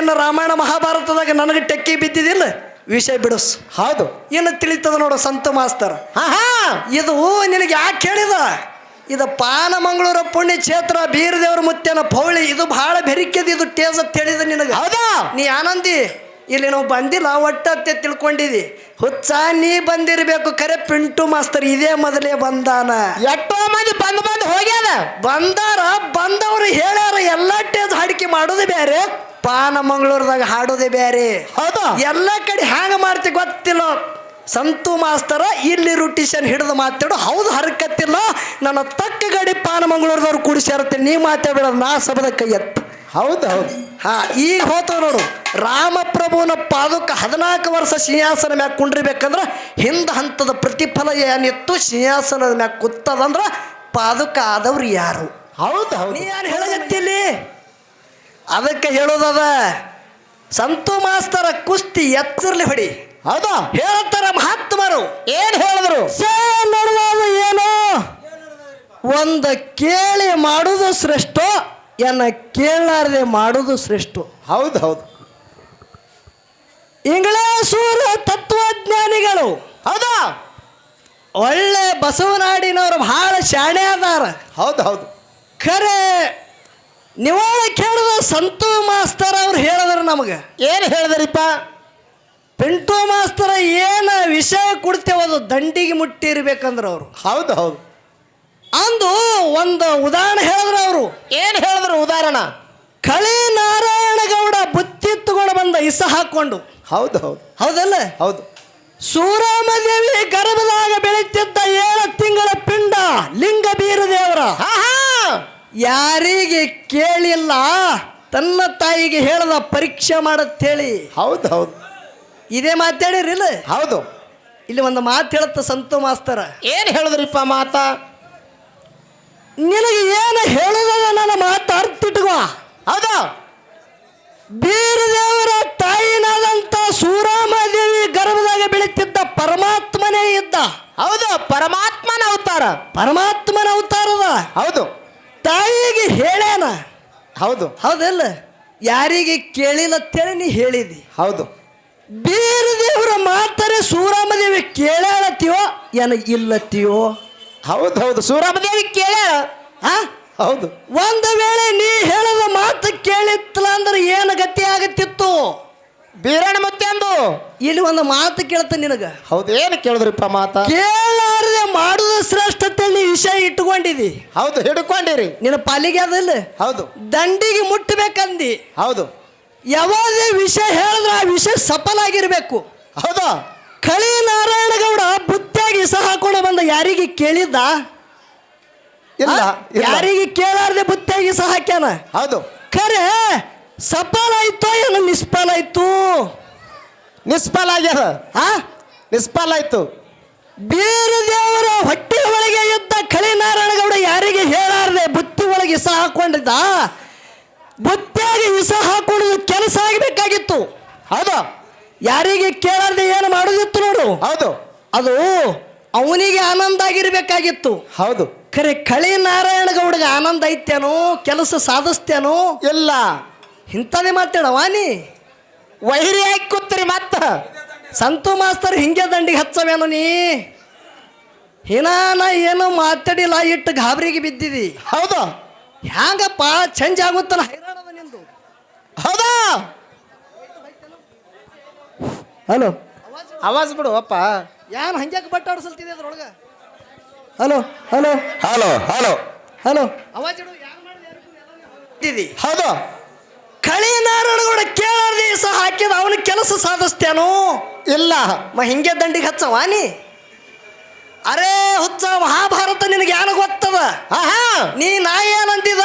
ಇನ್ನು ರಾಮಾಯಣ ಮಹಾಭಾರತದಾಗ ನನಗೆ ಟೆಕ್ಕಿ ಬಿದ್ದಿದಿಲ್ಲ? ವಿಷಯ ಬಿಡಸ್. ಹೌದು. ಏನು ತಿಳಿತದ ನೋಡು ಸಂತ ಮಾಸ್ತರ. ಇದು ನಿನಗೆ ಯಾಕೆ ಹೇಳಿದ? ಇದು ಪಾನಮಂಗಳೂರ ಪುಣ್ಯ ಕ್ಷೇತ್ರ ಬೀರದೇವ್ರ ಮುತ್ತೇನ ಪೌಳಿ ಇದು ಬಹಳ ಬೆರಿಕೆದ ಇದು ಟೇಸ್ ಅಂತ ಹೇಳಿದ ನಿನಗೆ. ಹೌದಾ? ನೀ ಆನಂದಿ ಇಲ್ಲಿ ನಾವು ಬಂದಿಲ್ಲ ಒಟ್ಟತ್ತೆ ತಿಳ್ಕೊಂಡಿದಿ. ಹುಚ್ಚ ನೀ ಬಂದಿರಬೇಕು ಕರೆ ಪಿಂಟು ಮಾಸ್ತರ್ ಇದೇ ಮೊದಲೇ ಬಂದಾನ. ಎಷ್ಟೋ ಮಂದಿ ಬಂದು ಬಂದು ಹೋಗ್ಯಾದ ಬಂದಾರ ಬಂದವರು ಹೇಳ್ಯಾರ ಎಲ್ಲ ಟೇಜ್ ಹಾಡಿಕೆ ಮಾಡೋದು ಬೇರೆ. ಪಾನ ಮಂಗಳೂರದಾಗ ಹಾಡೋದೇ ಬೇರೆ ಹೌದಾ? ಎಲ್ಲ ಕಡೆ ಹ್ಯಾಂಗ ಮಾಡ್ತಿ ಗೊತ್ತಿಲ್ಲ. ಸಂತು ಮಾಸ್ತರ ಇಲ್ಲಿ ರುಟಿಷನ್ ಹಿಡಿದು ಮಾತಾಡು ಹೌದು ಹರಕತ್ತಿಲ್ಲ. ನನ್ನ ತಕ್ಕ ಗಡಿ ಪಾನ ಮಂಗಳೂರದವ್ರು ಕೂಡಿಸ್ಯಾರತ್ತೆ ನೀ ಮಾತಾಡಬೇಡ ನಾ ಸಭದ ಕೈ ಎತ್ತು. ಹೌದು ಹೌದು. ಹಾ ಈಗ ಹೋತವ ನೋಡು. ರಾಮಪ್ರಭುವನ ಪಾದಕ್ಕೆ ಹದಿನಾಲ್ಕು ವರ್ಷ ಸಿಂಹಾಸನ ಮ್ಯಾಗ ಕುಂಡಿರ್ಬೇಕಂದ್ರೆ ಹಿಂದ ಹಂತದ ಪ್ರತಿಫಲ ಏನಿತ್ತು ಸಿಂಹಾಸನದ ಮ್ಯಾಗ ಕುತ್ತದಂದ್ರ ಪಾದಕ ಆದವ್ರು ಯಾರು? ಹೌದು ಹೌದು. ನೀ ಯಾರು ಹೇಳಗತ್ತಿಲ್ಲಿ ಅದಕ್ಕೆ ಹೇಳೋದದ ಸಂತು ಮಾಸ್ತರ ಕುಸ್ತಿ ಎಚ್ಚರ್ಲಿ ಹೊಡಿ. ಹೌದಾ? ಹೇಳ್ತಾರ ಮಹಾತ್ಮರು. ಏನ್ ಹೇಳಿದ್ರು? ಸೇ ನಡೆದದು ಏನು? ಒಂದು ಕೇಳಿ ಮಾಡುವುದು ಶ್ರೇಷ್ಠ ಎನ್ನ ಕೇಳಾರದೆ ಮಾಡುವುದು ಶ್ರೇಷ್ಠ. ಹೌದು ಹೌದು. ಇಂಗ್ಲೇಸೂರು ತತ್ವಜ್ಞಾನಿಗಳು. ಹೌದಾ? ಒಳ್ಳೆ ಬಸವನಾಡಿನವರು ಬಹಳ ಶಾಣೆ ಅದಾರ. ಹೌದು ಹೌದು. ಖರೆ ನಿವಾಳ ಕೇಳಿದ ಸಂತು ಮಾಸ್ತರ್ ಅವ್ರು ಹೇಳಿದ್ರು ನಮಗೆ. ಏನು ಹೇಳಿದ್ರಿಪ್ಪ? ಪಿಂಟು ಮಾಸ್ತರ ಏನು ವಿಷಯ ಕೊಡ್ತೇವೆ ಅದು ದಂಡಿಗೆ ಮುಟ್ಟಿರ್ಬೇಕಂದ್ರೆ ಅವರು. ಹೌದು ಹೌದು. ಅಂದು ಒಂದು ಉದಾಹರಣೆ ಹೇಳಿದ್ರು ಅವರು. ಏನು ಹೇಳಿದ್ರು ಉದಾಹರಣ? ಕಳಿ ನಾರಾಯಣಗೌಡ ಬುತ್ತಿ ತಗೊಂಡು ಬಂದ ಇಸ ಹಾಕೊಂಡು ಹೌದು ಹೌದು. ಹೌದಲ್ಲ? ಹೌದು. ಸೂರಾಮದೇವಿ ಗರ್ಭದಾಗ ಬೆಳೀತಿದ್ದ ಏಳು ತಿಂಗಳ ಪಿಂಡ ಲಿಂಗ ಬೀರದೇವರ. ಹಾ ಹಾ ಯಾರಿಗೆ ಕೇಳಿಲ್ಲ ತನ್ನ ತಾಯಿಗೆ ಹೇಳ್ದ ಪರೀಕ್ಷೆ ಮಾಡತ್ತೇಳಿ ಹೌದು ಹೌದು. ಇದೇ ಮಾತಾಡಿರಿಲ್ಲ ಹೌದು. ಇಲ್ಲಿ ಒಂದು ಮಾತು ಹೇಳುತ್ತ ಸಂತು ಮಾಸ್ತರ. ಏನು ಹೇಳಿದ್ರಿಪ್ಪ ಮಾತ? ನಿನಗೆ ಏನು ಹೇಳಿದ ನನ್ನ ಮಾತು ಅರ್ಥ ಇಟ್ಕೋ ಹೌದಾ? ಬೀರದೇವರ ತಾಯಿನಾದಂಥ ಸೂರಾಮದೇವಿ ಗರ್ಭದಾಗ ಬೆಳೀತಿದ್ದ ಪರಮಾತ್ಮನೇ ಇದ್ದ. ಹೌದು ಪರಮಾತ್ಮನ ಅವತಾರ. ಪರಮಾತ್ಮನ ಅವತಾರದ. ಹೌದು. ತಾಯಿಗೆ ಹೇಳ್ಯಾನ? ಹೌದು. ಹೌದಲ್ಲ? ಯಾರಿಗೆ ಕೇಳಿಲ್ಲ ಅಂತೇಳಿ ನೀ ಹೇಳಿದಿ. ಹೌದು. ಬೀರದೇವರ ಮಾತರೆ ಸೂರಾಮದೇವಿ ಕೇಳಾಳತ್ತೀವೋ ಏನ ಇಲ್ಲತ್ತೀವೋ ಹೌದು ಹೌದು. ಸೂರಾಮದೇವಿ ಕೇಳ್ಯಾಳ? ಆ? ಹೌದು. ಒಂದು ವೇಳೆ ನೀ ಹೇಳದ ಮಾತು ಕೇಳಿತ್ತಲ್ಲ ಅಂದ್ರೆ ಏನು ಗತಿ ಆಗತ್ತಿತ್ತು? ಬೀರಣ್ಣ ಅಂದು ಇಲ್ಲಿ ಒಂದು ಮಾತು ಕೇಳ್ತ ನಿನಗ. ಹೌದು ಏನು ಕೇಳಿದ್ರಿಪ್ಪ ಮಾತ? ಕೇಳಾರದೆ ಮಾಡುದು ಶ್ರೇಷ್ಠತೆ ನೀ ವಿಷಯ ಇಟ್ಕೊಂಡಿದಿ ಹೌದು ಹಿಡ್ಕೊಂಡಿರಿ. ನಿನ್ನ ಪಾಲಿಗೆ ಅದಲ್ಲ ಹೌದು. ದಂಡಿಗೆ ಮುಟ್ಟಬೇಕಂದಿ. ಹೌದು. ಯಾವುದೇ ವಿಷಯ ಹೇಳಿದ್ರೆ ಆ ವಿಷಯ ಸಫಲ ಆಗಿರ್ಬೇಕು ಹೌದಾ? ಕಳಿ ನಾರಾಯಣಗೌಡ ಬುತ್ತಿಯಾಗಿ ಸಹ ಹಾಕೊಂಡು ಬಂದ ಯಾರಿಗೆ ಕೇಳಿದ್ದ? ಇಲ್ಲ ಯಾರಿಗೆ ಕೇಳಾರ್ದೆ ಬುತ್ತಿಯಾಗಿ ಸಹ ಹಾಕ್ಯಾನ? ಹೌದು. ಖರೆ ಸಫಲ ಆಯ್ತೋ ಏನು ನಿಷ್ಫಲ ಆಯ್ತು? ನಿಷ್ಫಲ ಆಗ್ಯದ? ಆ? ನಿಷ್ಫಲ ಆಯ್ತು. ಬೀರ ಹಾಕೊಂಡಿದ್ದ? ಬುತ್ತಿಯಾಗಿ ವಿಷ ಹಾಕೊಳ್ಳೋದು ಕೆಲಸ ಆಗಬೇಕಾಗಿತ್ತು. ಹೌದು. ಯಾರಿಗೆ ಕೇಳಾರ್ದೆ ಏನು ಮಾಡೋದಿತ್ತು ನೋಡು. ಹೌದು. ಅದು ಅವನಿಗೆ ಆನಂದ ಆಗಿರ್ಬೇಕಾಗಿತ್ತು. ಹೌದು. ಖರೆ ಕಳಿ ನಾರಾಯಣ ಗೌಡಗೆ ಆನಂದ ಐತೇನೋ ಕೆಲಸ ಸಾಧಿಸ್ತೇನೋ? ಇಲ್ಲ. ಇಂಥದೇ ಮಾತಾಡವ ನೀ. ವೈರಿ ಹಾಕಿ ಕೂತ್ರಿ ಮತ್ತ. ಸಂತು ಮಾಸ್ತರ್ ಹಿಂಗೆ ದಂಡಿಗೆ ಹಚ್ಚವೇನು ನೀ. ಹಿನಾನ ಏನು ಮಾತಾಡಿಲ್ಲ ಇಟ್ಟು ಗಾಬರಿಗೆ ಬಿದ್ದಿದಿ. ಹೌದು. ಹ್ಯಾಂಗಪ್ಪ ಚೇಂಜ್ ಆಗುತ್ತಲ್ಲ ಹೈರಾಣದ ನಿಂದು ಹೌದಾ? ಹಲೋ. ಆವಾಜ್ ಬಿಡು ಅಪ್ಪ. ಯಾನ್ ಹಂಗ್ಯಾಕೆ ಬಟ್ಟ ಆಡಿಸಲ್ತಿದೆ ಅದ್ರೊಳಗ? Hello hello. Hello hello. Hello. ಅವಾಜ್ ಇಡು ಯಾರ್ ಹೌದು. ಕಳಿ ನಾರಾಯಣಗೌಡ ಕೇಳಿ ಸಹ ಹಾಕಿದ ಅವನ ಕೆಲಸ ಸಾಧಿಸ್ತೇನೋ ಇಲ್ಲ. ಮ ಹಿಂಗೆ ದಂಡಿಗೆ ಹಚ್ಚವಾ ನೀ? ಅರೇ ಹುಚ್ಚ ಮಹಾಭಾರತ ನಿನಗೆ ಯಾನ ಗೊತ್ತದ? ಆಹಾ! ನೀ ನಾ ಏನಂತಿದ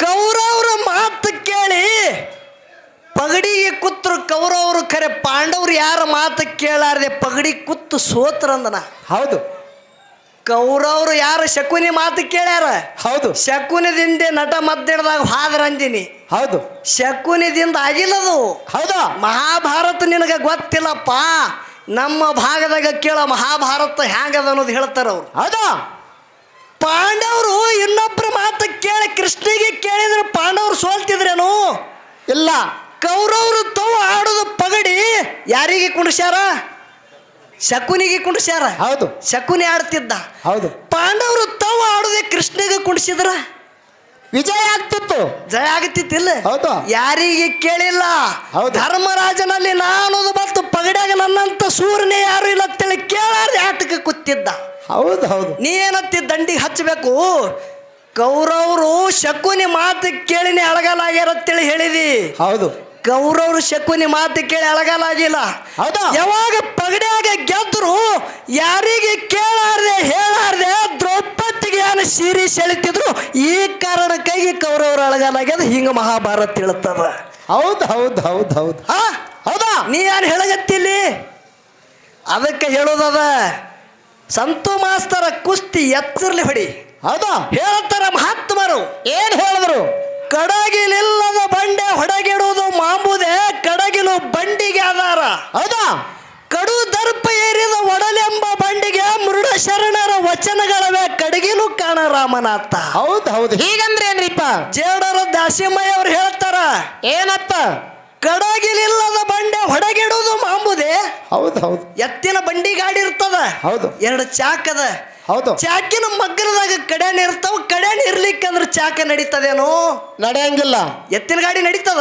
ಕೌರವ್ರ ಮಾತು ಕೇಳಿ ಪಗಡಿಗೆ ಕೂತ್ರು ಕೌರವರು ಖರೆ ಪಾಂಡವ್ರು ಯಾರ ಮಾತು ಕೇಳಾರದೆ ಪಗಡಿ ಕೂತು ಸೋತ್ರಂದನ ಹೌದು. ಕೌರವ್ರು ಯಾರು ಶಕುನಿ ಮಾತು ಕೇಳ್ಯಾರ? ಹೌದು. ಶಕುನಿದಿಂದ ನಟ ಮದ್ದಿಡದಾಗ ಹಾದ್ರಂದಿನಿ ಹೌದು. ಶಕುನಿದಿಂದ ಆಗಿಲ್ಲದು. ಹೌದಾ? ಮಹಾಭಾರತ ನಿನಗೆ ಗೊತ್ತಿಲ್ಲಪ್ಪ. ನಮ್ಮ ಭಾಗದಾಗ ಕೇಳ ಮಹಾಭಾರತ ಹ್ಯಾಂಗದ ಅನ್ನೋದು ಹೇಳ್ತಾರ ಅವ್ರು. ಹೌದಾ? ಪಾಂಡವರು ಇನ್ನೊಬ್ಬರ ಮಾತು ಕೇಳಿ ಕೃಷ್ಣಿಗೆ ಕೇಳಿದ್ರೆ ಪಾಂಡವರು ಸೋಲ್ತಿದ್ರೇನು? ಇಲ್ಲ. ಕೌರವರು ತವ ಆಡೋದು ಪಗಡಿ ಯಾರಿಗೆ ಕುಂಡ್ಸ್ಯಾರ ಶಕುನಿಗೆ ಕುಂಡ್ಸ್ಯಾರ ಹೌದು. ಶಕುನಿ ಆಡ್ತಿದ್ದ. ಹೌದು. ಪಾಂಡವರು ತವ ಆಡೋದೇ ಕೃಷ್ಣಗೆ ಕುಣಿಸಿದ್ರ? ವಿಜಯ ಆಗ್ತಿತ್ತು. ಜಯ ಆಗತ್ತಿತ್ತಿಲ್ಲ ಹೌದು. ಯಾರಿಗೆ ಕೇಳಿಲ್ಲ. ಹೌದು. ಧರ್ಮರಾಜನಲ್ಲಿ ನಾನು ಬಂತು ಪಗಡ್ಯಾಗ ನನ್ನಂತ ಸೂರ್ಯನೇ ಯಾರು ಇಲ್ಲ ಅಂತೇಳಿ ಕೇಳಾರ್ದೆ ಆಟಕ್ಕೆ ಕೂತಿದ್ದ. ಹೌದು ಹೌದು. ನೀ ಏನತ್ತಿ ದಂಡಿಗೆ ಹಚ್ಚಬೇಕು? ಕೌರವರು ಶಕುನಿ ಮಾತು ಕೇಳಿನೇ ಅಳಗಲಾಗ್ಯಾರ ಅಂತೇಳಿ ಹೇಳಿದಿ. ಹೌದು. ಕೌರವರು ಶಕುನಿ ಮಾತು ಕೇಳಿ ಅಳಗಲಾಗಿಲ್ಲ. ಹೌದು? ಯಾವಾಗ ಪಗಡ್ಯಾಗ ಗೆದ್ರು ಯಾರಿಗೆ ಕೇಳಾರ್ದೆ ಸೀರೆ ಸೆಳಿತಿದ್ರು ಈ ಕಾರಣಕ್ಕಾಗಿ ಕೌರವರ ಅಳಗಲಾಗ್ಯದ ಹಿಂಗ ಮಹಾಭಾರತ ತಿಳುತ್ತದ ಹೌದು ಹೌದು ಹೌದು ಹೌದು. ಆ ಹೌದಾ? ನೀ ಯಾರು ಹೇಳಗತ್ತಿಲ್ಲಿ ಅದಕ್ಕೆ ಹೇಳೋದದ ಸಂತು ಮಾಸ್ತರ ಕುಸ್ತಿ ಎತ್ತಿರಲಿ ಹೊಡಿ. ಹೌದಾ? ಹೇಳ್ತಾರ ಮಹಾತ್ಮರು? ಏನ್ ಹೇಳಿದ್ರು? ಕಡಗಿಲಿಲ್ಲದ ಬಂಡೆ ಹೊಡಗಿಡುವುದು ಮಾಂಬುದೇ ಕಡಗಿಲು ಬಂಡಿಗೆ ಆಧಾರ. ಹೌದಾ? ಕಡು ದರ್ಪ ಏರಿದ ಒಡಲೆಂಬ ಬಂಡಿಗೆ ಮೃಡ ಶರಣರ ವಚನಗಳವೆ ಕಡಗಿಲು ಕಾಣ ರಾಮನಾಥ. ಹೌದು ಹೌದು. ಹೀಗಂದ್ರೆ ಏನ್ರಿಪ್ಪ? ಜೇಡರ ದಾಸಿಮಯ್ಯ ಅವ್ರು ಹೇಳ್ತಾರ ಏನಪ್ಪ? ಕಡಗಿಲಿಲ್ಲದ ಬಂಡೆ ಹೊಡಗಿಡುವುದು ಮಾಂಬುದೇ. ಹೌದು ಹೌದು. ಎತ್ತಿನ ಬಂಡಿ ಗಾಡಿ ಇರ್ತದ ಹೌದು. ಎರಡು ಚಾಕದ ಹೌದು. ಚಾಕಿನ ಮಗ್ಗನದಾಗ ಕಡ್ಯಾಣ ಇರ್ತಾವ ಕಡ್ಯಾಣ ಇರ್ಲಿಕ್ಕಂದ್ರೆ ಚಾಕ ನಡೀತದೇನೋ? ನಡೆಯಂಗಿಲ್ಲ. ಎತ್ತಿನ ಗಾಡಿ ನಡೀತದ?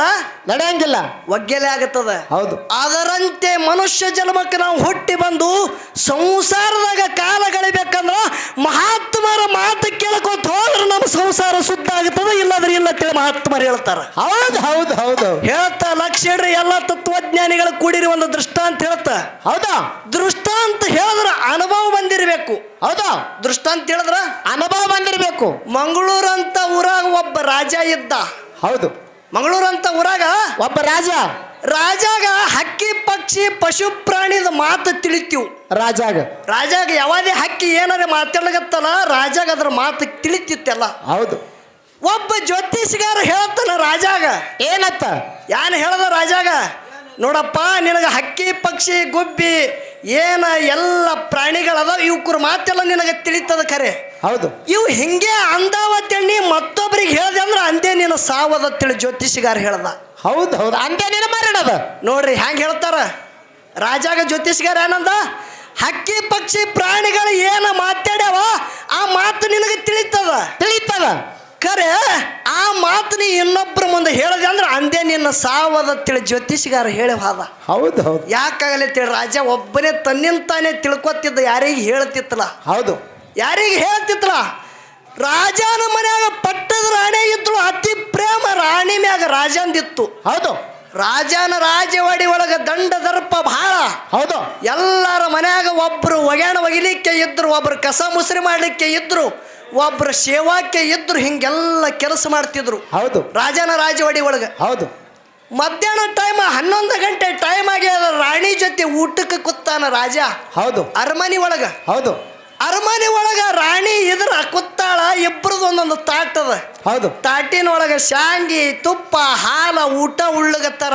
ನಡೆಯಂಗಿಲ್ಲ. ಒಗ್ಗೆಲೆ ಆಗುತ್ತದ? ಹೌದು. ಅದರಂತೆ ಮನುಷ್ಯ ಜನ್ಮಕ್ಕೆ ನಾವು ಹುಟ್ಟಿ ಬಂದು ಸಂಸಾರದಾಗ ಕಾಲ ಕಳಿಬೇಕಂದ್ರ ಮಹಾತ್ಮರ ಮಾತು ಕೇಳ್ಕೊತ ಹೋದ್ರೆ ನಮ್ಮ ಸಂಸಾರ ಶುದ್ಧ ಆಗುತ್ತದೆ ಇಲ್ಲದ್ರೆ ಇಲ್ಲ ತಿಳಿ ಮಹಾತ್ಮರು ಹೇಳ್ತಾರ. ಹೌದು ಹೌದು ಹೌದು. ಹೇಳ್ತಾ ಲಕ್ಷ ಇಡ್ರಿ ಎಲ್ಲ ತತ್ವಜ್ಞಾನಿಗಳು ಕೂಡಿರಿ ಒಂದು ದೃಷ್ಟಾಂತ ಹೇಳ್ತ. ಹೌದಾ? ದೃಷ್ಟಾಂತ ಹೇಳಿದ್ರೆ ಅನುಭವ ಬಂದಿರಬೇಕು. ಹೌದಾ? ದೃಷ್ಟ ಅಂತ ಹೇಳಿದ್ರ? ಅನುಭವ ಬಂದಿರಬೇಕು. ಮಂಗಳೂರು ಅಂತ ಊರಾಗ ಒಬ್ಬ ರಾಜ ಇದ್ದ. ಹೌದು. ಮಂಗಳೂರು ಅಂತ ಊರಾಗ? ಒಬ್ಬ ರಾಜ. ರಾಜಾಗ ಹಕ್ಕಿ ಪಕ್ಷಿ ಪಶು ಪ್ರಾಣಿದ ಮಾತು ತಿಳಿತೀವ್ ರಾಜಾಗ. ರಾಜಾಗ ಯಾವದೇ ಹಕ್ಕಿ ಏನಾರ ಮಾತಾಡಗತ್ತಲ್ಲ ರಾಜಾಗ ಅದ್ರ ಮಾತು ತಿಳಿತಿತ್ತಲ್ಲ. ಹೌದು. ಒಬ್ಬ ಜ್ಯೋತಿಷಗಾರ ಹೇಳ್ತಾನ ರಾಜಾಗ. ಏನತ್ತ? ಯಾನ್ ಹೇಳ್ದ ರಾಜಾಗ? ನೋಡಪ್ಪ ನಿನಗೆ ಹಕ್ಕಿ ಪಕ್ಷಿ ಗುಬ್ಬಿ ಏನ ಎಲ್ಲ ಪ್ರಾಣಿಗಳದ ಇವಕ್ರ ಮಾತೆಲ್ಲ ನಿನಗೆ ತಿಳಿತದ ಖರೆ. ಹೌದು. ಇವು ಹಿಂಗೆ ಅಂದಾವತ್ತೆಣ್ಣಿ ಮತ್ತೊಬ್ಬರಿಗೆ ಹೇಳ್ದೆ ಅಂದ್ರೆ ಅಂದೇ ನೀನು ಸಾವದ ತಿಳಿ ಜ್ಯೋತಿಷಿಗಾರ ಹೇಳ್ದ. ಹೌದು ಹೌದು ಅಂದೇ ನೀನು ಮರಣದ ನೋಡ್ರಿ ಹ್ಯಾಂಗ ಹೇಳ್ತಾರ? ರಾಜಾಗ ಜ್ಯೋತಿಷಿಗಾರ ಏನಂದ? ಹಕ್ಕಿ ಪಕ್ಷಿ ಪ್ರಾಣಿಗಳು ಏನ ಮಾತಾಡ್ಯಾವ ಆ ಮಾತು ನಿನಗೆ ತಿಳಿತದ. ತಿಳಿತದ. ಖರೆ ಆ ಮಾತು ನೀ ಇನ್ನೊಬ್ಬರ ಮುಂದೆ ಹೇಳದೆ ಅಂದ್ರೆ ಅಂದೇ ನಿನ್ನ ಸಾವದ ತಿಳಿ ಜ್ಯೋತಿಷಿಗಾರ ಹೇಳಿ ಹೋದ. ಹೌದು ಹೌದು. ಯಾಕಾಗಲಿ ತಿಳಿ ರಾಜ ಒಬ್ಬನೇ ತನ್ನಿಂತಾನೆ ತಿಳ್ಕೊತಿದ್ದ ಯಾರಿಗೆ ಹೇಳ್ತಿತ್ತಲ್ಲ ಹೌದು. ಯಾರಿಗೆ ಹೇಳ್ತಿತ್ತಲ್ಲ ರಾಜನ ಮನ್ಯಾಗ ಪಟ್ಟದ ರಾಣಿ ಇದ್ರು ಅತಿ ಪ್ರೇಮ ರಾಣಿ ಮ್ಯಾಗ ರಾಜಂದಿತ್ತು. ಹೌದು. ರಾಜನ ರಾಜವಾಡಿ ಒಳಗ ದಂಡ ದರ್ಪ ಬಹಳ ಹೌದು. ಎಲ್ಲರ ಮನ್ಯಾಗ ಒಬ್ರು ಒಗ್ಯಾಣ ಒಗಿಲಿಕ್ಕೆ ಇದ್ರು ಒಬ್ರು ಕಸ ಮುಸ್ರಿ ಮಾಡಲಿಕ್ಕೆ ಇದ್ರು. ಒಬ್ರು ಸೇವಾಕ್ಕೆ ಇದ್ರು ಹಿಂಗೆಲ್ಲ ಕೆಲಸ ಮಾಡ್ತಿದ್ರು. ಹೌದು. ರಾಜನ ರಾಜವಾಡಿ ಒಳಗೆ. ಹೌದು. ಮಧ್ಯಾಹ್ನ ಟೈಮ್ ಹನ್ನೊಂದು ಗಂಟೆ ಟೈಮ್ ಆಗಿ ರಾಣಿ ಜೊತೆ ಊಟಕ್ಕೆ ಕುತ್ತಾನ ರಾಜ. ಹೌದು. ಅರಮನೆ ಒಳಗ. ಹೌದು. ಅರಮನೆ ಒಳಗ ರಾಣಿ ಇದ್ರ ಕುತ್ತಾಳ ಇಬ್ಬರದು ಒಂದೊಂದು ತಾಟದ ಹೌದು. ತಾಟಿನ ಒಳಗ ಶಾಂಗಿ ತುಪ್ಪ ಹಾಲ ಊಟ ಉಳ್ಳಗತ್ತಾರ.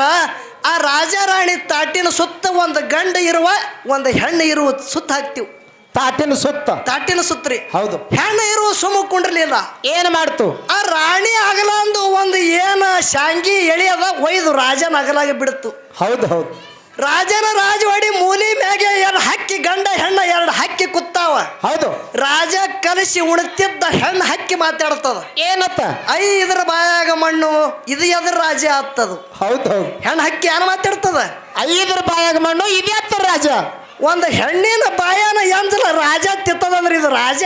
ಆ ರಾಜ ರಾಣಿ ತಾಟಿನ ಸುತ್ತ ಒಂದು ಗಂಡ ಇರುವ ಒಂದು ಹೆಣ್ಣು ಇರುವ ಸುತ್ತ ಹಾಕ್ತಿವ್. ತಾತಿನ ಸುತ್ತ. ತಾಟಿನ ಸುತ್ತರಿ ಹೌದು. ಹೆಣ್ಣು ಇರುವ ಸುಮ್ಮ ಕುಂಡ್ರಲಿಲ್ಲ. ಏನು ಮಾಡ್ತು? ಆ ರಾಣಿ ಅಗಲಂದು ಒಂದು ಏನ ಶಾಂಗಿ ಎಳಿ ಅದ ಒಯ್ದು ರಾಜನ ಅಗಲಾಗಿ ಬಿಡ್ತು. ಹೌದು ಹೌದು. ರಾಜನ ರಾಜವಾಡಿ ಮೂಲಿ ಮ್ಯಾಗೆ ಎರಡು ಹಕ್ಕಿ ಗಂಡ ಹೆಣ್ಣ ಎರಡು ಹಕ್ಕಿ ಕುತ್ತಾವ. ಹೌದು. ರಾಜ ಕಲಸಿ ಉಣ್ತಿದ್ದ ಹೆಣ್ಣು ಹಕ್ಕಿ ಮಾತಾಡ್ತದ. ಏನತ್ತ? ಐ ಇದ್ರ ಬಾಯಾಗ ಮಣ್ಣು ಇದು ಎದ್ರ ರಾಜ ಆಗ್ತದ ಹೌದು ಹೌದು. ಹೆಣ್ಣು ಹಕ್ಕಿ ಏನು ಮಾತಾಡ್ತದ? ಐದರ ಬಾಯಾಗ ಮಣ್ಣು ಇದ್ಯಾತ್ತ ರಾಜ. ಒಂದು ಹೆಣ್ಣಿನ ಬಾಯನ ಎಂಜಲ ರಾಜ ತಿತ್ತದಂದ್ರೆ ಇದು ರಾಜ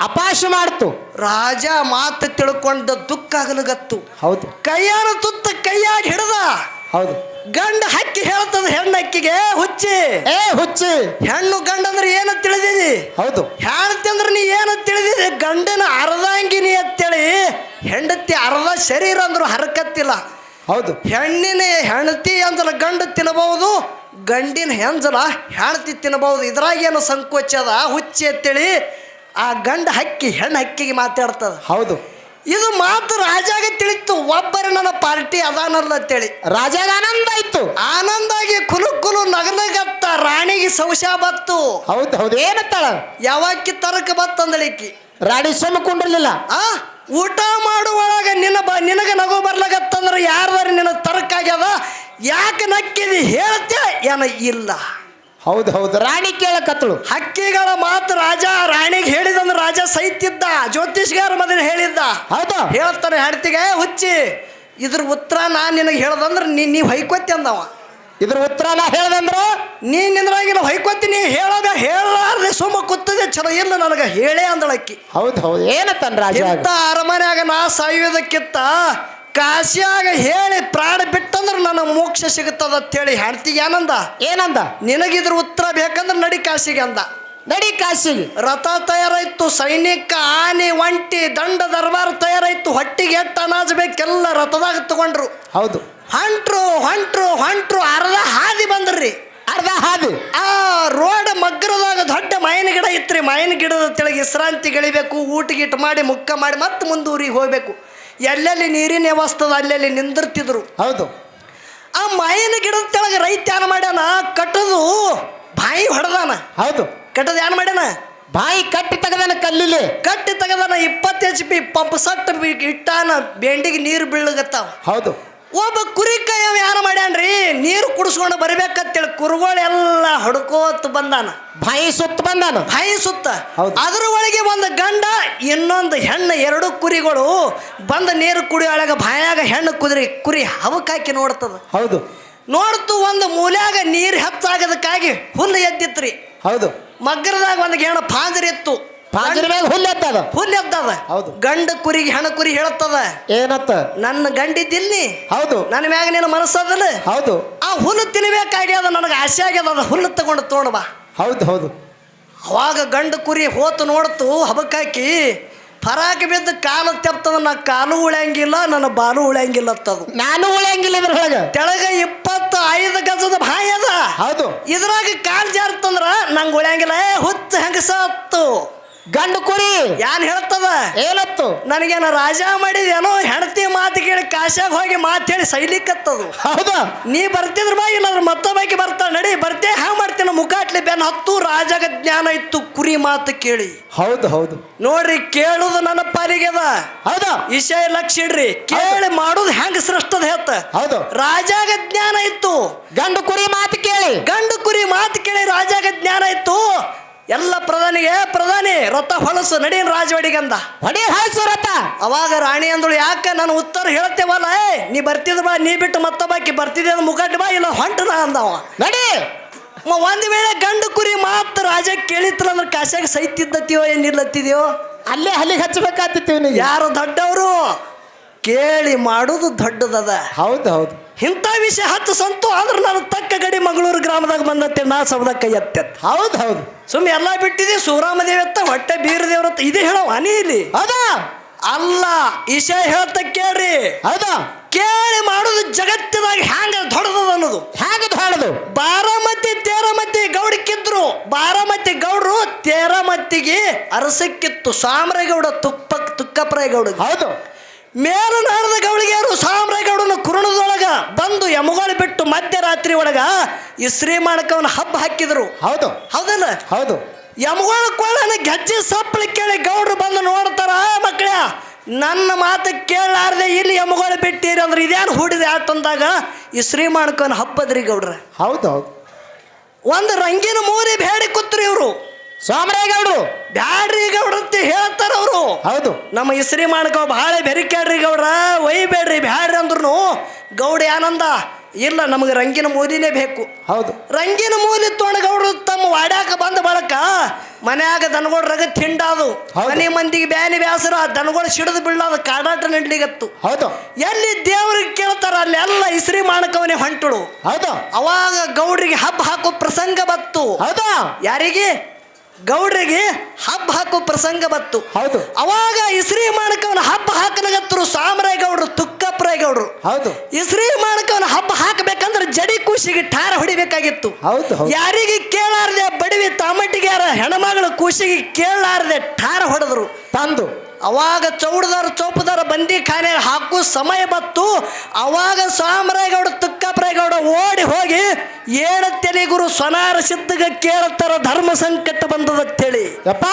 ಅಪಾಶ ಮಾಡ್ತು. ರಾಜ ಮಾತು ತಿಳ್ಕೊಂಡ ದುಃಖ ಆಗಲಗತ್ತು ಹೌದು. ಕೈಯಾನ ತುತ್ತ ಕೈಯಾಗಿ ಹಿಡ್ದ. ಹೌದು. ಗಂಡ ಹಕ್ಕಿ ಹೇಳ್ತದ ಹೆಣ್ಣು ಹಕ್ಕಿಗೆ ಹುಚ್ಚಿ. ಏ ಹುಚ್ಚಿ. ಹೆಣ್ಣು ಗಂಡ ಅಂದ್ರೆ ಏನು ತಿಳಿದಿದಿ? ಹೌದು. ಹೆಣ್ತಿ ಅಂದ್ರೆ ನೀ ಏನು ತಿಳಿದಿದೆ? ಗಂಡನ ಅರ್ಧಾಂಗಿನಿ ಅಂತೇಳಿ ಹೆಂಡತಿ ಅರ್ಧ ಶರೀರ ಅಂದ್ರು ಹರಕತ್ತಿಲ್ಲ. ಹೌದು. ಹೆಣ್ಣಿನ ಹೆಂಡತಿ ಅಂದ್ರೆ ಗಂಡ ತಿನ್ನಬಹುದು ಗಂಡಿನ ಹೆಂಜಲ ಹೆಣ್ತಿ ತಿನ್ನಬಹುದು ಇದ್ರಾಗೇನು ಸಂಕೋಚ ಅದ? ಹುಚ್ಚಿ ಅಂತೇಳಿ ಆ ಗಂಡ ಹಕ್ಕಿ ಹೆಣ್ಣು ಹಕ್ಕಿಗೆ ಮಾತಾಡ್ತದ. ಹೌದು. ಇದು ಮಾತು ರಾಜಾಗ ತಿಳಿತು ಒಬ್ಬರ ನನ್ನ ಪಾರ್ಟಿ ಅದಾನಲ್ಲ ಅಂತೇಳಿ. ರಾಜಾಗ ಆನಂದ ಆಯ್ತು. ಆನಂದಾಗಿ ಕುಲು ಕುಲು ನಗನಗತ್ತ ರಾಣಿಗೆ ಸೌಶ ಬತ್ತು ಹೌದು ಹೌದು. ಏನತ್ತಾಳ ಯಾವಾಕಿ ತರಕ ಬತ್ತಂದಳಿಕ್ಕಿ ರಾಣಿ ಸೊಮ್ಮ ಕುಂಡ್ರಲಿಲ್ಲ. ಆ ಊಟ ಮಾಡುವಾಗ ನಿನ್ನ ಬ ನಿನಗೆ ನಗು ಬರ್ಲಾಗತ್ತಂದ್ರೆ ಯಾರ್ದಾರ ನಿನ್ನ ತರಕಾಗಿ ಯಾಕೆ ನಕ್ಕಿದಿ ಹೇಳ್ತೆ? ಏನ ಇಲ್ಲ. ಹೌದು ಹೌದು. ರಾಣಿ ಕೇಳಕತ್ತಳು ಹಕ್ಕಿಗಳ ಮಾತು ರಾಜ ರಾಣಿಗೆ ಹೇಳಿದಂದ್ರೆ ರಾಜ ಸೈತಿದ್ದ ಜ್ಯೋತಿಷ್ಗಾರ ಮೊದಲು ಹೇಳಿದ್ದ. ಹೌದು. ಹೇಳ್ತಾನೆ ಹೆಂಡತಿಗೆ ಹುಚ್ಚಿ ಇದ್ರ ಉತ್ತರ ನಾನು ನಿನಗೆ ಹೇಳ್ದಂದ್ರೆ ನೀ ನೀವು ಹೈಕೋತಿ ಅಂದವ. ಇದ್ರ ಉತ್ತರ ನಾ ಹೇಳ್ದಂದ್ರು? ನೀ ಹೈಕೋತಿ ನೀ ಹೇಳದ ಹೇಳಾರ್ದೆ ಸುಮ್ಮ ಕುತ್ತದೆ ಚಲೋ ಇಲ್ಲ ನನಗೆ ಹೇಳೇ ಅಂದಳಕ್ಕಿ. ಹೌದು ಹೌದು. ಏನತ್ತನ್ ರಾಜ ಇಂಥ ಅರಮನ್ಯಾಗ ನಾ ಸಾಯೋದಕ್ಕಿಂತ ಕಾಶಿಯಾಗ ಹೇಳಿ ಪ್ರಾಣ ಬಿಟ್ಟಂದ್ರೆ ನನಗೆ ಮೋಕ್ಷ ಸಿಗುತ್ತದ ಅಂತೇಳಿ ಹೆಂಡ್ತಿಗೆ ಏನಂದ? ಏನಂದ? ನಿನಗಿದ್ರ ಉತ್ತರ ಬೇಕಂದ್ರೆ ನಡಿ ಕಾಶಿಗೆ ಅಂದ. ನಡಿ ಕಾಶಿಗೆ. ರಥ ತಯಾರಾಯ್ತು ಸೈನಿಕ ಆನೆ ಒಂಟಿ ದಂಡ ದರ್ಬಾರ್ ತಯಾರಾಯ್ತು ಹೊಟ್ಟಿಗೆ ಎಟ್ಟ ಅನಾಜ್ ಬೇಕೆಲ್ಲ ರಥದಾಗ ತಗೊಂಡ್ರು. ಹೌದು. ಹೊಂಟ್ರು ಹೊಂಟ್ರು ಹೊಂಟ್ರು ಅರ್ಧ ಹಾದಿ ಬಂದ್ರಿ. ಅರ್ಧ ಹಾದಿ. ಆ ರೋಡ್ ಮಗ್ಗರದಾಗ ದೊಡ್ಡ ಮಾವಿನ ಗಿಡ ಇತ್ರಿ. ಮಾವಿನ ಗಿಡದ ತೆಳಗೆ ವಿಶ್ರಾಂತಿ ಗಳಿಬೇಕು ಊಟ ಗೀಟ ಮಾಡಿ ಮುಕ್ಕ ಮಾಡಿ ಮತ್ತೆ ಮುಂದೂರಿಗೆ ಹೋಗ್ಬೇಕು. ಎಲ್ಲೆಲ್ಲಿ ನೀರಿನ ವ್ಯವಸ್ಥದ ಅಲ್ಲೆಲ್ಲಿ ನಿಂದಿರ್ತಿದ್ರು. ಹೌದು. ಆ ಮಾಯಿನ ಗಿಡದ ತೆಳಗೆ ರೈತ ಏನು ಮಾಡ್ಯಾನ? ಕಟ್ಟದು ಬಾಯಿ ಹೊಡೆದಾನ. ಹೌದು. ಕಟ್ಟದ ಏನು ಮಾಡ್ಯಾನ? ಬಾಯಿ ಕಟ್ಟಿ ತೆಗೆದಾನ ಕಲ್ಲಿಲಿ. ಕಟ್ಟಿ ತೆಗದಾನ ಇಪ್ಪತ್ತು ಎಚ್ ಪಿ ಪಂಪ್ ಸಟ್ ಇಟ್ಟಾನ ಬೆಂಡಿಗೆ ನೀರು ಬೀಳಗತ್ತಾವ ಹೌದು. ಒಬ್ಬ ಕುರಿ ಕೈಯವ ಯಾರು ಮಾಡ್ಯಾನ್ರಿ? ನೀರು ಕುಡಿಸ್ಕೊಂಡು ಬರ್ಬೇಕಂತೇಳಿ ಕುರುಗಳೆಲ್ಲ ಹೊಡ್ಕೋತ ಬಂದಾನ. ಬಾಯಿ ಸುತ್ತ ಬಂದಾನ. ಬಾಯಿ ಸುತ್ತ. ಹೌದು. ಅದ್ರ ಒಳಗೆ ಒಂದು ಗಂಡ ಇನ್ನೊಂದು ಹೆಣ್ಣು ಎರಡು ಕುರಿಗಳು ಬಂದ ನೀರು ಕುಡಿಯೊಳಗೆ ಬಾಯಾಗ ಹೆಣ್ಣು ಕುದುರೆ ಕುರಿ ಹವಕಾಕಿ ನೋಡ್ತದ. ಹೌದು. ನೋಡ್ತು ಒಂದು ಮೂಲ್ಯಾಗ ನೀರು ಹೆಚ್ಚಾಗದಕ್ಕಾಗಿ ಹುಲ್ಲು ಎದ್ದಿತ್ರಿ. ಹೌದು. ಮಗ್ಗರದಾಗ ಒಂದು ಗೇಣ ಪಾಂಜರಿ ಇತ್ತು. ಪಾಂಜರ ಮ್ಯಾಗ ಎದ್ದದ ಹೌದು. ಗಂಡ ಕುರಿಗೆ ಹೆಣ ಕುರಿ ಹೇಳತ್ತದ. ಏನತ್ತ? ನನ್ನ ಗಂಡಿದ್ದಿಲ್ಲಿ ಹೌದು. ನನ್ನ ಮ್ಯಾಗ ನಿನ್ನ ಮನಸ್ಸದಲ್ಲ ಹೌದು. ಆ ಹುಲ್ಲು ತಿನ್ಬೇಕಾಗ್ಯದ ನನಗೆ ಆಸೆ ಆಗ್ಯದ. ಅದು ಹುಲ್ಲು ತಗೊಂಡು ತೋಣ ಬಾ. ಹೌದು ಹೌದು. ಅವಾಗ ಗಂಡ ಕುರಿ ಹೋತು ನೋಡ್ತು ಹಬಕ್ಕಾಕಿ ಫರಾಕ್ ಬಿದ್ದು ಕಾಲು ತೆಪ್ತದ. ನಾ ಕಾಲು ಉಳಿಯಂಗಿಲ್ಲ ನನ್ನ ಬಾಲು ಉಳ್ಯಂಗಿಲ್ಲ ಅತ್ತದು ನಾನು ಉಳಿಯಂಗಿಲ್ಲ ಇದ್ರೊಳಗ ತೆಳಗ ಇಪ್ಪತ್ತು ಐದು ಗಜದ ಬಾಯಿ ಅದ. ಹೌದು. ಇದ್ರಾಗ ಕಾಲ್ ಜಾರ್ತಂದ್ರ ನಂಗೆ ಉಳಿಯಂಗಿಲ್ಲ. ಏ ಹುಚ್ಚ ಹೆಂಗಸತ್ತು. ಗಂಡು ಕುರಿ. ಯಾನ್ ಹೇಳ್ತದ? ಏನತ್ತು? ನನಗೇನ ರಾಜ ಮಾಡಿದೇನೋ ಹೆಂಡತಿ ಮಾತು ಕೇಳಿ ಕಾಶ್ಯಾಗ ಹೋಗಿ ಮಾತು ಹೇಳಿ ಸೈಲಿಕ್ಕತ್ತದು ಹೌದು? ನೀ ಬರ್ತಿದ್ರ ಬಾ ಇಲ್ಲಾಂದ್ರೆ ಮತ್ತೊಬ್ಬಾಕಿ ಬರ್ತಾ ನಡಿ ಬರ್ತೇ ಹ್ಯಾಂಗ ಮಾಡ್ತೀನಿ? ಮುಖಾಟ್ಲಿ ಬೆನ್ ಹತ್ತು ರಾಜಗ ಜ್ಞಾನ ಇತ್ತು ಕುರಿ ಮಾತು ಕೇಳಿ. ಹೌದು ಹೌದು. ನೋಡ್ರಿ ಕೇಳುದು ನನ್ನ ಪಾಲಿಗೆದ. ಅದ ಹೌದು? ವಿಷಯ ಲಕ್ಷ ಇಡ್ರಿ ಕೇಳಿ ಮಾಡುದು ಹೆಂಗ ಸೃಷ್ಟದ ಹೇತ ಹೌದು. ರಾಜಾಗ ಜ್ಞಾನ ಇತ್ತು. ಗಂಡು ಕುರಿ ಮಾತು ಕೇಳಿ. ಗಂಡು ಕುರಿ ಮಾತು ಕೇಳಿ ರಾಜಾಗ ಜ್ಞಾನ ಇತ್ತು. ಎಲ್ಲ ಪ್ರಧಾನಿಗೆ ಪ್ರಧಾನಿ ರಥ ಹೊಲಸು ನಡೀನ್ ರಾಜವಾಡಿಗಂದ. ಹೊಡಿ ರಥ ಅವಾಗ ರಾಣಿ ಅಂದಳು ಯಾಕ ನಾನು ಉತ್ತರ ಹೇಳ್ತೇವಲ್ಲ ಏ ನೀ ಬರ್ತಿದ್ ಬಾ ನೀ ಬಿಟ್ಟು ಮತ್ತೊಬ್ಬಾಕಿ ಬರ್ತಿದ್ದೆ ಅಂದ್ ಮುಗಟ್ ಬಾ ಇಲ್ಲ ಹೊಂಟನ ಅಂದವ. ನಡಿ. ಒಂದ್ ವೇಳೆ ಗಂಡು ಕುರಿ ಮಾತ್ರ ರಾಜ ಕೇಳಿತ್ರ ಅಂದ್ರೆ ಕಾಶಾಗ ಸೈತಿದ್ದತಿಯೋ ಏನ್ ಏನಿಲ್ಲತ್ತಿದೆಯೋ? ಅಲ್ಲೇ ಹಲ್ಲಿಗೆ ಹಚ್ಚಬೇಕಾಗ್ತಿತ್ತು ಯಾರು ದೊಡ್ಡವರು? ಕೇಳಿ ಮಾಡೋದು ದೊಡ್ಡದದ. ಹೌದು ಹೌದು. ಇಂಥ ವಿಷಯ ಹತ್ತು ಸಂತು ಆದ್ರೆ ನಾನು ತಕ್ಕ ಗಡಿ ಮಂಗಳೂರು ಗ್ರಾಮದಾಗ ಬಂದತ್ತೆ ನಾ ಸೌದ ಕೈ ಎತ್ತೆತ್. ಹೌದು ಹೌದು. ಸುಮ್ಮನೆ ಎಲ್ಲ ಬಿಟ್ಟಿದೆ ಸೂರಾಮದೇವತ್ತ ಹೊಟ್ಟೆ ಬೀರ ದೇವ್ರತ್ತ ಇದೇ ಹೇಳೋ ಅನಿ ಇಲ್ಲಿ. ಹೌದಾ? ಅಲ್ಲ ವಿಷಯ ಹೇಳ್ತ ಕೇಳ್ರಿ. ಹೌದಾ? ಕೇಳಿ ಮಾಡುದು ಜಗತ್ತಿನಾಗ ಹ್ಯಾಂಗ ದೊಡ್ಡದದ ಅನ್ನೋದು. ಹ್ಯಾಂಗ ದೊಡ್ಡದು? ಬಾರಾಮತಿ ತೇರಮತಿ ಗೌಡಕ್ಕಿದ್ರು. ಬಾರಾಮತಿ ಗೌಡ್ರು ತೇರಮತಿಗೆ ಅರಸಕ್ಕಿತ್ತು ಸಾಮ್ರೇಗೌಡ ತುಪ್ಪ ತುಕ್ಕಪ್ರಾಯ ಗೌಡ ಹೌದು. ಮೇಲು ನಾಡದ ಗೌಳಿಗೆ ಯಾರು? ಸಾಮ್ರಾಯಗೌಡನ ಕುರುಣದೊಳಗ ಬಂದು ಯಮಗಳು ಬಿಟ್ಟು ಮಧ್ಯರಾತ್ರಿ ಒಳಗ ಈ ಶ್ರೀಮಾಣಕವನ ಹಬ್ಬ ಹಾಕಿದ್ರು. ಹೌದು. ಹೌದಲ್ಲ ಹೌದು. ಯಮಗೋಳ ಕೊಳ್ಳನ ಗೆಜ್ಜೆ ಸಪ್ಪಳಿ ಕೇಳಿ ಗೌಡ್ರು ಬಂದು ನೋಡ್ತಾರ ಮಕ್ಕಳ ನನ್ನ ಮಾತು ಕೇಳಲಾರ್ದೆ ಇಲ್ಲಿ ಯಮಗೋಳಿ ಬಿಟ್ಟಿರಿ ಅಂದ್ರೆ ಇದೇನು ಹೂಡಿದೆ? ಆತಂದಾಗ ಈ ಶ್ರೀಮಾಣಕವನ ಹಬ್ಬದ್ರಿ ಗೌಡ್ರ. ಹೌದು ಹೌದು. ಒಂದು ರಂಗಿನ ಮೂರಿ ಬೇಡಿ ಕೂತ್ರಿ ಇವರು. ಸೋಮರೇಗೌಡ್ರು ಬ್ಯಾಡ್ರಿ ಗೌಡ್ರಂತ ಹೇಳ್ತಾರ ಅವರು. ಹೌದು. ನಮ್ಮ ಇಸ್ರಿ ಮಾಡ್ಕೋ ಭಾಳ ಬೆರಿಕ್ಯಾಡ್ರಿ ಗೌಡ್ರ. ಒಯ್ಬೇಡ್ರಿ ಬ್ಯಾಡ್ರಿ ಅಂದ್ರು ಗೌಡ ಆನಂದ. ಇಲ್ಲ ನಮಗೆ ರಂಗಿನ ಮೂಲಿನೇ ಬೇಕು. ಹೌದು. ರಂಗಿನ ಮೂಲಿ ತೊಗೊಂಡು ಗೌಡ್ರು ತಮ್ಮ ವಾಡ್ಯಾಕ ಬಂದ ಬಳಕ ಮನ್ಯಾಗ ದನಗೋಡ್ ರಗ ತಿಂಡಾದು. ಮನೆ ಮಂದಿಗೆ ಬ್ಯಾನಿ ಬ್ಯಾಸರ ದನಗೋಳು ಸಿಡಿದು ಬೀಳಾದ ಕಾಡಾಟ ನಡ್ಲಿಗತ್ತು. ಹೌದು. ಎಲ್ಲಿ ದೇವ್ರಿಗೆ ಕೇಳ್ತಾರ ಅಲ್ಲಿ ಎಲ್ಲ ಇಸ್ರಿ ಮಾಡಕವನೇ ಹೊಂಟಳು. ಹೌದು. ಅವಾಗ ಗೌಡ್ರಿಗೆ ಹಬ್ಬ ಹಾಕೋ ಪ್ರಸಂಗ ಬತ್ತು ಹೌದಾ. ಯಾರಿಗೆ? ಗೌಡ್ರಿಗೆ ಹಬ್ಬ ಹಾಕೋ ಪ್ರಸಂಗ ಬತ್ತು ಹೌದು. ಅವಾಗ ಇಸ್ರಿ ಮಾಣಕವನ ಹಬ್ಬ ಹಾಕನಗತ್ತರು ಸಾಮರಾಯ ಗೌಡ್ರು ತುಕ್ಕಪ್ಪರಾಯ ಗೌಡ್ರು ಹೌದು. ಇಸ್ರಿ ಮಾಣಕವನ ಹಬ್ಬ ಹಾಕಬೇಕಂದ್ರೆ ಜಡಿ ಕೂಸಿಗೆ ಠಾರ ಹೊಡಿಬೇಕಾಗಿತ್ತು. ಹೌದು ಯಾರಿಗೆ ಕೇಳಾರದೆ ಬಡವಿ ತಾಮಟ್ಟಿಗ್ಯಾರ ಹೆಣ್ಮಗಳು ಕೂಸಿಗೆ ಕೇಳಾರ್ದೆ ಠಾರ ಹೊಡೆದ್ರು. ತಂದು. ಅವಾಗ ಚೌಡದಾರ ಚೌಪದಾರ ಬಂದಿ ಖಾನೆ ಹಾಕು ಸಮಯ ಬತ್ತು ಅವಾಗ ಸಾಮರಾಯಗೌಡ ತುಕ್ಕಪ್ಪರಾಯಗೌಡ ಓಡಿ ಹೋಗಿ ಏಳು ತೆಲಿಗುರು ಸ್ವನಾರ ಸಿದ್ಧಗ ಕೇಳತ್ತಾರ ಧರ್ಮ ಸಂಕಟ ಬಂದದತ್ತೇಳಿ. ಅಪ್ಪ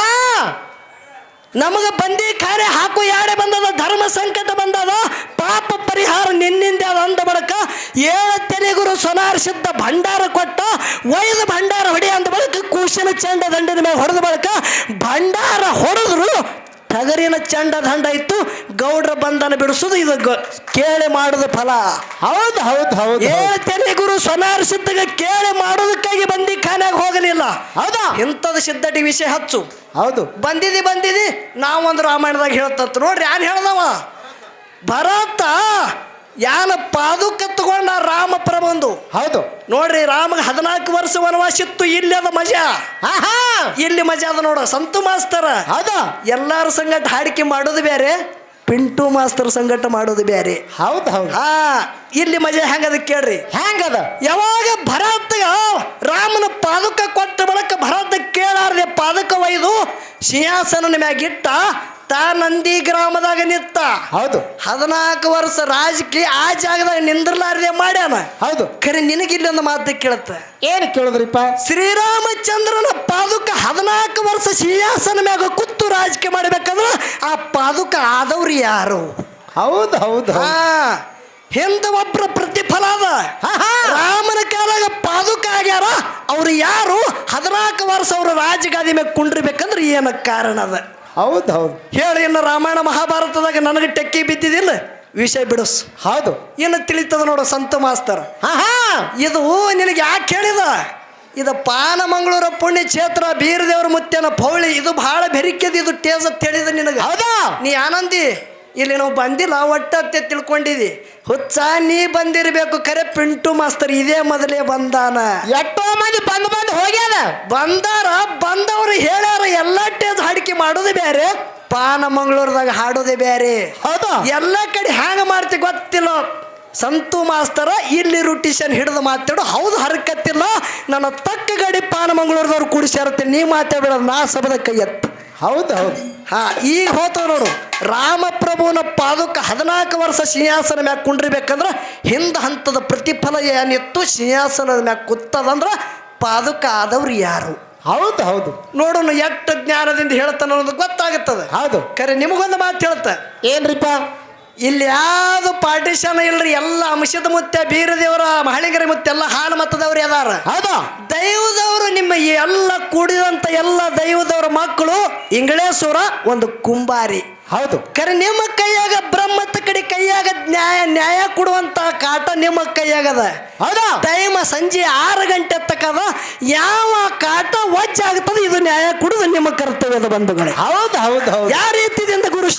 ನಮಗೆ ಬಂದಿ ಖಾನೆ ಹಾಕು ಯಾಡೆ ಬಂದದ? ಧರ್ಮ ಸಂಕಟ ಬಂದದ? ಪಾಪ ಪರಿಹಾರ ನಿನ್ನಿಂದ ಅಂದ ಬಳಿಕ ಏಳು ತೆಲಿಗುರು ಸೊನಾರ್ ಸಿದ್ಧ ಭಂಡಾರ ಕೊಟ್ಟ ಒಯ್ದು ಭಂಡಾರ ಹೊಡಿ ಅಂದ ಬಳಿಕ ಕೂಶಲ ಚಂಡ ದಂಡಿನ ಮೇಲೆ ಹೊಡೆದ ಬಳಿಕ ಭಂಡಾರ ಹೊಡೆದ್ರು ಟಗರಿನ ಚಂಡ ದಂಡ ಇತ್ತು ಗೌಡ್ರ ಬಂಧನ ಬಿಡಿಸೋದು ಇದು ಕೇಳಿ ಮಾಡಿದ ಫಲ. ಹೌದು ಹೌದು ಹೌದು ಹೇಳ್ತೇನೆ ಗುರು ಸೊನಾರ್ ಸಿದ್ಧಗ ಕೇಳಿ ಮಾಡೋದಕ್ಕಾಗಿ ಬಂದಿ ಖಾನೆಗೆ ಹೋಗಲಿಲ್ಲ. ಹೌದಾ? ಇಂಥದ್ದು ಸಿದ್ಧಟಿ ವಿಷಯ ಹಚ್ಚು. ಹೌದು. ಬಂದಿದಿ ಬಂದಿದಿ ನಾವೊಂದು ರಾಮಾಯಣದಾಗ ಹೇಳ್ತಂತ ನೋಡ್ರಿ ಯಾರು ಹೇಳ್ದವ? ಭರತ ಯಾನ ಪಾದುಕ ತಗೊಂಡ ರಾಮ ಪ್ರಬಂದು ಹೌದು. ನೋಡ್ರಿ ರಾಮಗೆ ಹದಿನಾಲ್ಕು ವರ್ಷ ವನವಾಸ ಇತ್ತು ಇಲ್ಲಿ ಅದ ಮಜಾ. ಇಲ್ಲಿ ಮಜಾ ಅದ ನೋಡ ಸಂತು ಮಾಸ್ತರ. ಹೌದಾ. ಎಲ್ಲಾರ ಸಂಗಟ ಹಾಡಿಕೆ ಮಾಡೋದು ಬೇರೆ ಪಿಂಟು ಮಾಸ್ತರ್ ಸಂಗಟ ಮಾಡೋದು ಬೇರೆ ಹೌದು ಹೌದು. ಹಾ ಇಲ್ಲಿ ಮಜಾ ಹೆಂಗದ ಕೇಳ್ರಿ. ಹೆಂಗದ? ಯಾವಾಗ ಭರತ ರಾಮನ ಪಾದುಕ ಕೊಟ್ಟ ಬಳಕ ಭರತ ಕೇಳಾರ್ದೆ ಪಾದಕ ಒಯ್ದು ಸಿಂಹಾಸನನ ಮ್ಯಾಗಿಟ್ಟ ತಾ ನಂದಿ ಗ್ರಾಮದಾಗ ನಿತ್ತ. ಹೌದು. ಹದಿನಾಲ್ಕು ವರ್ಷ ರಾಜಕೀಯ ಆ ಜಾಗದಾಗ ನಿಂದ್ರಲಾರ್ದೆ ಮಾಡ್ಯಾನ. ಹೌದು. ಖರೆ ನಿನಗಿಲ್ಲಿ ಒಂದು ಮಾತು ಕೇಳುತ್ತ. ಏನು ಕೇಳಿದ್ರಿಪ್ಪ? ಶ್ರೀರಾಮಚಂದ್ರನ ಪಾದುಕ ಹದಿನಾಲ್ಕು ವರ್ಷ ಸಿಂಹಾಸನ ಮ್ಯಾಗ ಕುತ್ತು ರಾಜಕೀಯ ಮಾಡ್ಬೇಕಂದ್ರ ಆ ಪಾದುಕ ಆದವ್ರು ಯಾರು? ಹೌದು ಹೌದು ಹಾ. ಹಿಂದ ಒಬ್ರ ಪ್ರತಿಫಲ ಅದ. ರಾಮನ ಕಾಲಾಗ ಪಾದುಕ ಆಗ್ಯಾರ. ಅವ್ರು ಯಾರು? ಹದಿನಾಲ್ಕು ವರ್ಷ ಅವ್ರ ರಾಜಗಾದಿ ಮ್ಯಾಗ ಕುಂಡಿರ್ಬೇಕಂದ್ರೆ ಏನ ಕಾರಣ ಅದ? ಹೌದು ಹೌದು. ಹೇಳಿ ಇನ್ನು ರಾಮಾಯಣ ಮಹಾಭಾರತದಾಗ ನನಗೆ ಟೆಕ್ಕಿ ಬಿದ್ದಿದಿಲ್ಲ? ವಿಷಯ ಬಿಡಸ್. ಹೌದು. ಇನ್ನು ತಿಳಿತದ ನೋಡು ಸಂತ ಮಾಸ್ತರ್. ಇದು ನಿನಗೆ ಯಾಕೆ ಹೇಳಿದ? ಇದು ಪಾನಮಂಗಳೂರ ಪುಣ್ಯ ಕ್ಷೇತ್ರ ಬೀರದೇವ್ರ ಮುತ್ತೇನ ಪೌಳಿ ಇದು ಬಹಳ ಬೆರಿಕೆದ ಇದು ಟೇಸ್ ಅಂತ ಹೇಳಿದ ನಿನಗೆ. ಹೌದಾ? ನೀ ಆನಂದಿ. ಇಲ್ಲಿ ನಾವು ಬಂದಿಲ್ಲ ಒಟ್ಟತ್ತೆ ತಿಳ್ಕೊಂಡಿದಿ ಹುಚ್ಚ ನೀ ಬಂದಿರಬೇಕು ಕರೆ ಪಿಂಟು ಮಾಸ್ತರ್ ಇದೇ ಮೊದಲೇ ಬಂದಾನ. ಎಷ್ಟೋ ಮಂದಿ ಬಂದು ಬಂದು ಹೋಗ್ಯಾದ ಬಂದಾರ ಬಂದವರು ಹೇಳ್ಯಾರ ಎಲ್ಲ ಟೇಜ್ ಹಾಡಿಕೆ ಮಾಡೋದು ಬೇರೆ ಪಾನ ಮಂಗಳೂರದಾಗ ಹಾಡೋದೇ ಬೇರೆ ಹೌದಾ. ಎಲ್ಲ ಕಡೆ ಹ್ಯಾಂಗ ಮಾಡ್ತಿ ಗೊತ್ತಿಲ್ಲ. ಸಂತು ಮಾಸ್ತರ ಇಲ್ಲಿ ರುಟಿಷನ್ ಹಿಡಿದು ಮಾತಾಡು ಹೌದು ಹರಕತ್ತಿಲ್ಲ. ನನ್ನ ತಕ್ಕ ಗಡಿ ಪಾನ ಮಂಗಳೂರದವ್ರು ಕೂಡಿಸ್ಯಾರತ್ತೆ ನೀ ಮಾತಾಡಬೇಡ ನಾ ಸಬದ ಕೈ ಎತ್ತು. ಹೌದು ಹೌದು. ಹಾ ಈಗ ಹೋತ ನೋಡು. ರಾಮಪ್ರಭುವನ ಪಾದಕ್ಕೆ ಹದಿನಾಲ್ಕು ವರ್ಷ ಸಿಂಹಾಸನ ಮ್ಯಾಗ ಕುಂಡಿರ್ಬೇಕಂದ್ರೆ ಹಿಂದ ಹಂತದ ಪ್ರತಿಫಲ ಏನಿತ್ತು ಸಿಂಹಾಸನದ ಮ್ಯಾಗ ಕೂತದಂದ್ರೆ ಪಾದಕ ಆದವ್ರು ಯಾರು? ಹೌದು ಹೌದು. ನೋಡೋಣ ಎಷ್ಟು ಜ್ಞಾನದಿಂದ ಹೇಳ್ತಾನೆ ಅನ್ನೋದು ಗೊತ್ತಾಗುತ್ತದೆ. ಹೌದು. ಖರೆ ನಿಮಗೊಂದು ಮಾತು ಹೇಳ್ತ. ಏನ್ರಿಪ್ಪ? ಇಲ್ಲಿ ಯಾವ್ದು ಪಾರ್ಟಿಷನ್ ಇಲ್ರಿ? ಎಲ್ಲ ಅಂಶದ ಮುತ್ತೆ ಬೀರದೇವರ ಮಹಳಿಗರ ಮುತ್ತೆ ಎಲ್ಲ ಹಾಳು ಮತ್ತದವ್ರು ಹೌದಾ? ದೈವದವರು ನಿಮ್ಮ ಎಲ್ಲ ಕೂಡಿದಂತ ಎಲ್ಲ ದೈವದವರ ಮಕ್ಕಳು ಇಂಗಳೇಶ್ವರ ಒಂದು ಕುಂಬಾರಿ. ಹೌದು. ಕರೆ ನಿಮ್ಮ ಕೈಯಾಗ ಬ್ರಹ್ಮತ್ತ ಕಡೆ ಕೈಯಾಗ ನ್ಯಾಯ ನ್ಯಾಯ ಕೊಡುವಂತ ಕಾಟ ನಿಮ್ಮ ಕೈಯಾಗದ. ಹೌದಾ? ಟೈಮ್ ಸಂಜೆ ಆರು ಗಂಟೆ ತಕ್ಕದ ಯಾವ ಕಾಟ ವಜ್ಜಾಗ್ತದೆ ಇದು ನ್ಯಾಯ ಕೊಡುದು ನಿಮ್ಮ ಕರ್ತವ್ಯದ ಬಂಧುಗಳೇ. ಹೌದು ಹೌದು ಹೌದು. ಯಾವ ರೀತಿಯಿಂದ ಗುರು